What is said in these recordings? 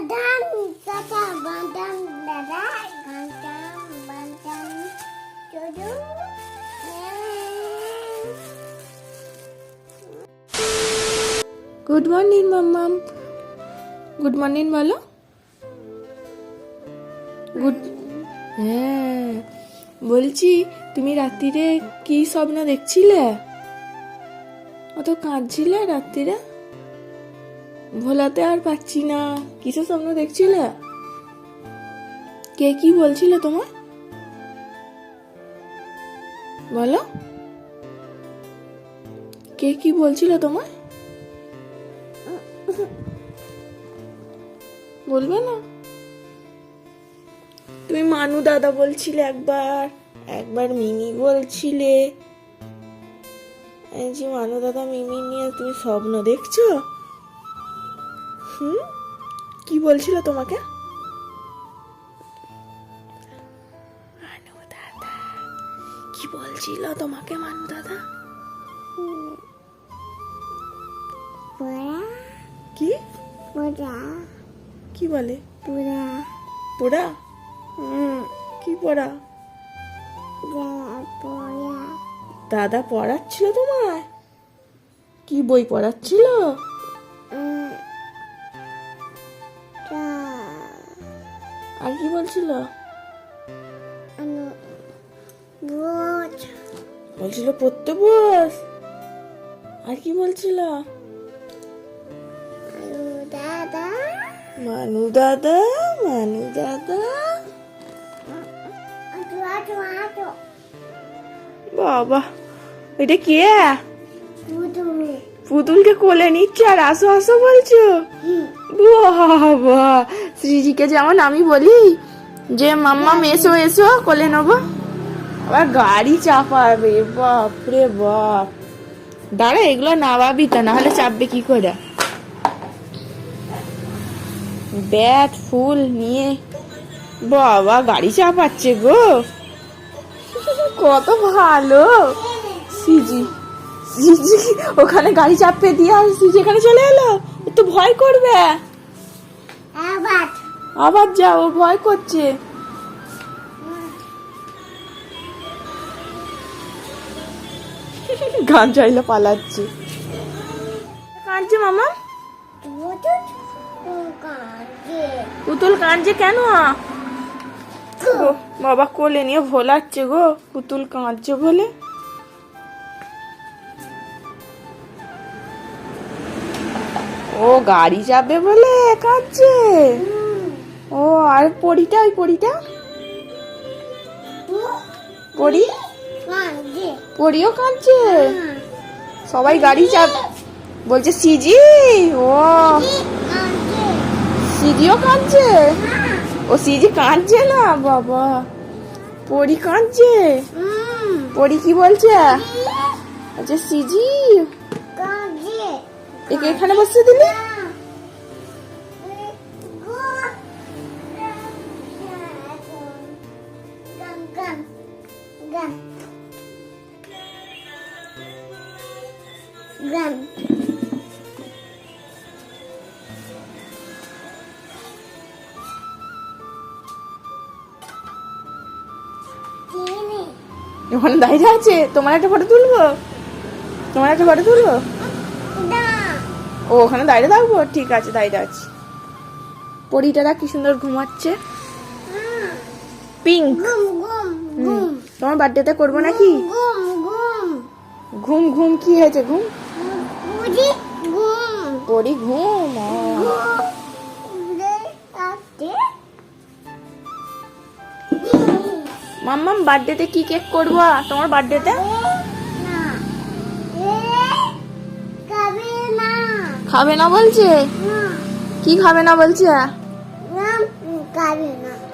বাদাম চাচা বাদাম দাদা ঘন্টাম বাদাম চুদু গুড মর্নিং মাম্মাম গুড মর্নিং বলো গুড হ্যাঁ। বলছি, তুমি রাত্রিরে কি স্বপ্ন দেখছিলে? অত কাঁদছিলে রাত্রিরে? ভোলাতে আর পাচ্ছি না। কিসের স্বপ্ন দেখছিলে? কে কি বলছিল তোমার? বলো। কে কি বলছিল তোমার? বলবে না। তুমি মানু দাদা বলছিলে একবার একবার মিমি বলছিলে। মানু দাদা, মিমি নিয়ে তুমি স্বপ্ন দেখছ? হুম? কি বলছিল তোমাকে? দাদা কি বলছিল তোমাকে মানু দাদা কি কি বলে? পোড়া। হুম। কি পড়া। দাদা পড়াচ্ছিল তোমায়? কি বই পড়াচ্ছিল? কি বলছিল? বলছিল পড়তে বস। আর কি বলছিল? দাদা মানু দাদা মানু দাদা। বাবা এটা কে? পুতুলকে কোলে নিচ্ছে আর আসো আসো বলছো? বাবা শ্রীজিকে যেমন আমি বলি, যে মাম্মা এসো এসো, কোলে নেব। আবার গাড়ি চাপাবে বাপ রে বাপ। দাঁড়া, এগুলো নামাবি তো, নাহলে চাপবে কি করে? ব্যাট, ফুল নিয়ে। বাবা, গাড়ি চাপাচ্ছে গো। কত ভালো। সিজি সিজি ওখানে গাড়ি চাপে দিয়ে আর সিজি এখানে চলে এলো? একটু ভয় করবে? আবার আবার যাও ও ভয় করছে। গান চাইলে পালাচ্ছে। কাঁদছে মামা? পুতুল কাঁদছে কেন? ও, বাবা কোলে নিয়ে ভোলাচ্ছে গো পুতুল কাঁদছে বলে। ও গাড়ি যাবে বলে কাঁদছে। ও আর পরিটা ওই পরিটা? পরি? কাঁদে পরিও কাঁদছে? সবাই গাড়ি চাপ বলছে সিজি? ও। সিজিও কাঁদছে? ও সিজি কাঁদছে না? বাবা। পরি কাঁদছে? পরি কি বলছে? আচ্ছা সিজি? একে এখানে বসতে দিলি? ওখানে দাঁড়িয়ে আছে তোমার একটা ফটো তুলবো? তোমার একটা ফটো তুলবো? ও ওখানে দাঁড়িয়ে থাকব? ঠিক আছে দাঁড়িয়ে আছি। পরিটারা কি সুন্দর ঘুমাচ্ছে। পিঙ্ক তোমার বার্থডেতে করব নাকি? ঘুম ঘুম কি হয়েছে ঘুম? পরি ঘুম। মাম্মাম বার্থডেতে কি কেক করব? তোমার বার্থডেতে খাবে না বলছে? কি খাবে না বলছে?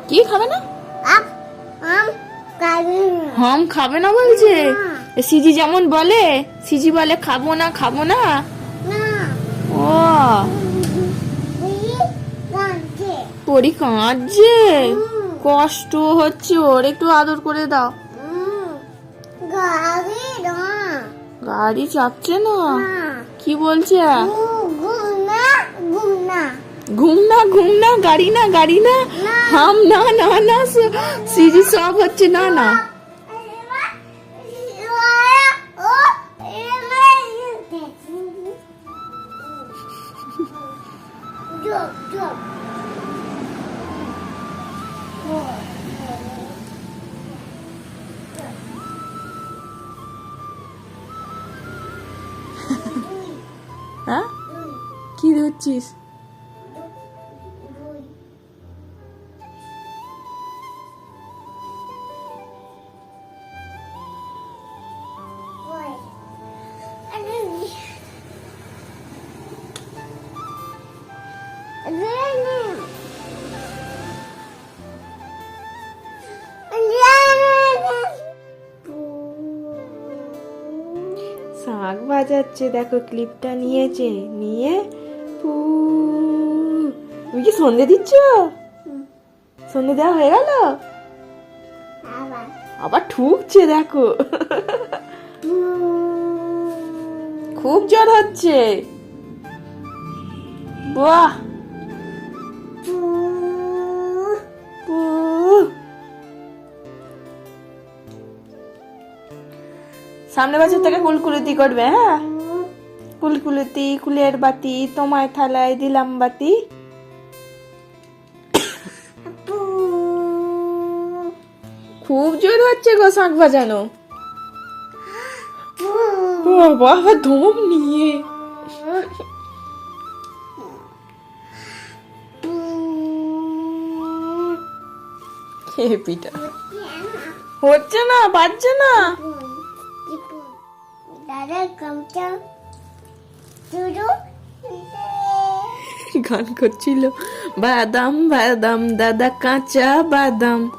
কি খাবে না? হাম খাবে না বলছে? সিজি যেমন বলে, সিজি বলে খাব না খাব না? ও। পরি কাঁদছে। কষ্ট হচ্ছে ওর একটু আদর করে দাও গাড়ি চাপছে না কি বলছে ঘুম না ঘুম না গাড়ি না গাড়ি না হাম না না না সিজি সব হচ্ছে না না jump. কি ধরছিস শাঁখ বাজাচ্ছে দেখো ক্লিপটা নিয়েছে নিয়ে তুমি কি সন্ধে দিচ্ছ? সন্ধে দেওয়া হয়ে গেল? আবার। ঠুকছে দেখো। খুব জ্বর হচ্ছে। বাহ। সামনে বছর থেকে কুলকুলতি করবে হ্যাঁ? কুলকুলতি, কুলের বাতি, তোমায় থালায় দিলাম বাতি। খুব জোর হচ্ছে গো শাঁখ বাজানো বাবা, ধম নিয়ে। খেয়ে পিঠা হচ্ছে না, বাজছে না। দাদা গান করছিল। বাদাম বাদাম, দাদা কাঁচা বাদাম।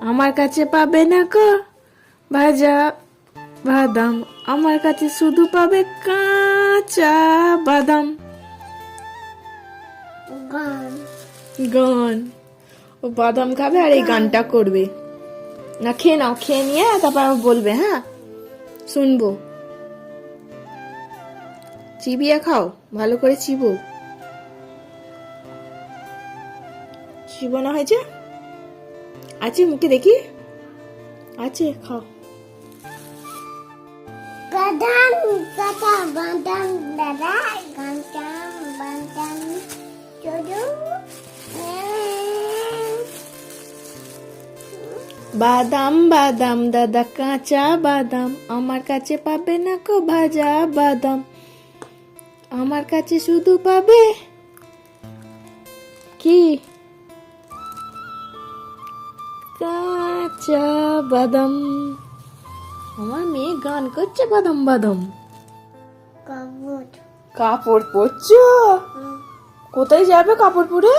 আমার কাছে পাবে না কো ভাজা বাদাম। আমার কাছে শুধু পাবে কাঁচা বাদাম। গান। ও বাদাম খাবে আর এই গানটা করবে। না, খেয়ে নাও, খেয়ে নিয়ে তারপর বলবে হ্যাঁ? শুনব। চিবিয়ে খাও ভালো করে চিবো। চিবানো হয়েছে আছে মুখে দেখি। আছে খাও। বাদাম কাটা বাদাম দাদা বাদাম বাদাম দাদা কাঁচা বাদাম আমার কাছে পাবে না কো ভাজা বাদাম। আমার কাছে শুধু পাবে? কি? কাঁচা বাদাম। আমার মেয়ে গান করছে বাদাম বাদাম। কাপড়। পরছো? কোথায় যাবে কাপড় পরে?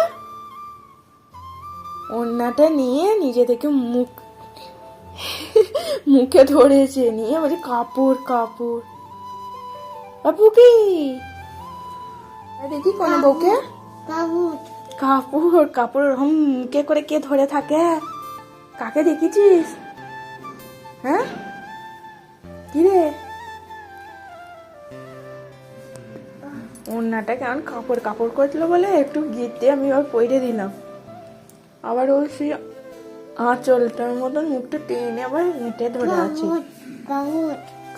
ওড়নাটা নিয়ে নিজে থেকে মুখ মুখে ধরেছে নিয়ে বলছে কাপড় কাপড়। বাপু কি? দেখি কোন বউকে। কাপড় কাপড় ওরকম মুখে করে কে ধরে থাকে? কাকে দেখেছিস হ্যাঁ? কি রে? ওড়নাটা কেমন কাপড় কাপড় করছিল বলে একটু গিতে আমি আবার পইরে দিলাম। আবার ও সেই আঁচলটার মতন মুখটা টেনে আবার হেঁটে ধরে আছে।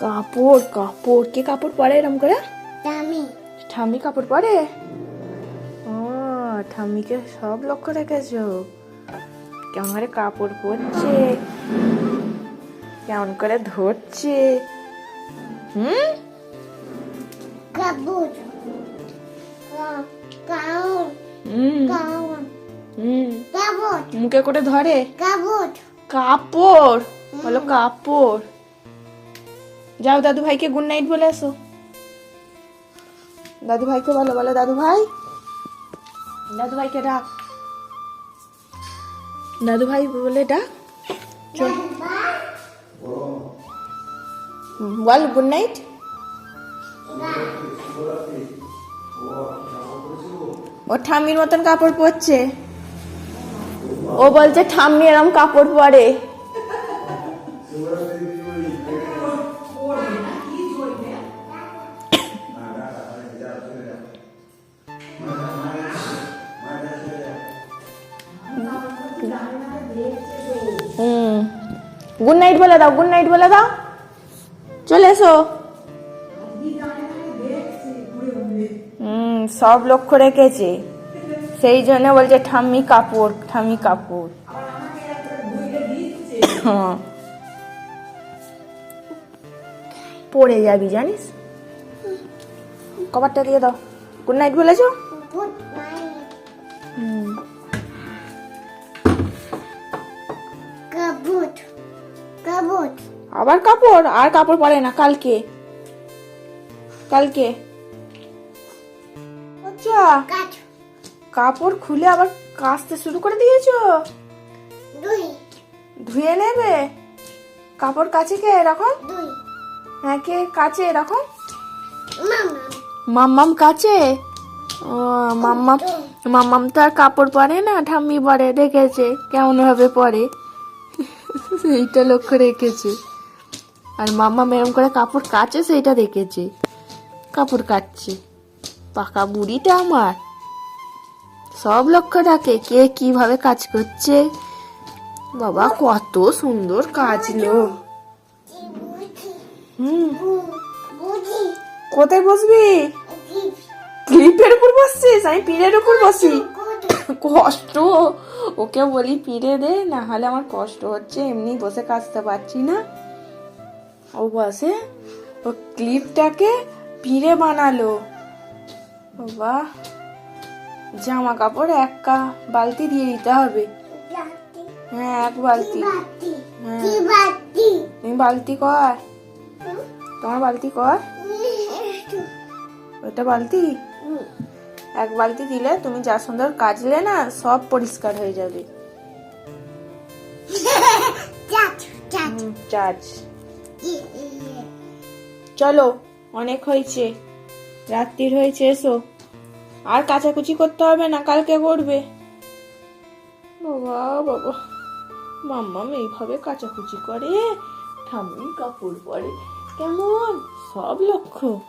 কাপড় কাপড় কে কাপড় পরে এরম করে? দামি। ঠাম্মি কাপড় পরে? ও ঠাম্মিকে সব লক্ষ্য রেখেছো? কেমন করে কাপড় পরছে? কেমন করে ধরছে? হুম? মুখে করে ধরে? কাবুট কাপড়? বলো কাপড়। যাও দাদু ভাইকে গুড নাইট বলে আসো দাদু ভাইকে বলো বলো দাদু ভাই দাদু ভাইকে ডাক। দাদু ভাই বলে ডাক। চল। বল গুড নাইট ও ঠাম্মির মতন কাপড় পরছে। ও বলছে ঠাম্মি এরম কাপড় পরে। গুড নাইট বলে দাও গুড নাইট বলে দাও। চলে এসো। হুম, সব লক্ষ্য রেখেছে। সেই জন্য বলছে, ঠাম্মি কাপড় ঠাম্মি কাপড়। পড়ে যাবি, জানিস? কভারটা দিয়ে দাও। গুড নাইট বলেছ? আবার কাপড়? আর কাপড় পরে না কালকে। কালকে। আচ্ছা। কাপড় খুলে আবার কাচতে শুরু করে দিয়েছ? ধুয়ে নেবে? কাপড় কাছে কে? এরকম? হ্যাঁ কে কাচে এরকম? মাম্মাম। ও মাম্মাম মাম্মাম তো আর কাপড় পরে না ঠাম্মি পরে দেখেছে। কেমন ভাবে পরে। সেইটা লক্ষ্য রেখেছে। আর মাম্মা মেরম করে কাপড় কাচে সেইটা দেখেছে। কাপড় কাচছে। পাকা বুড়িটা আমার। সব লক্ষ্য রাখে কে কীভাবে কাজ করছে। বাবা, কত সুন্দর কাজলো Buji. হুম। কোথায় বসবি. ক্লিপের উপর বসছিস? আমি পিঠের উপর বসি। কষ্ট। ওকে বলি পিড়ে দে, না হলে আমার কষ্ট হচ্ছে, এমনি বসে কাচতে পারছি না। বসে ও ক্লিপটাকে পিড়ে বানালো। বাবা জামা কাপড় এক কা বালতি দিয়ে দিতে হবে। হ্যাঁ এক বালতি। হ্যাঁ। তুমি বালতি কর। তোমার বালতি কর। ওটা বালতি? এক বালতি দিলে তুমি যা সুন্দর কাজলে না সব পরিষ্কার হয়ে যাবে। চার্জ চলো, অনেক হয়েছে। রাত্রির হয়েছে, এসো। আর কাচাকুচি করতে হবে না, কালকে করবে। বাবা বাবা। মাম্মাম এইভাবে কাচাকুচি করে, ঠাম্মি কাপড় পরে। কেমন? সব লক্ষ্য।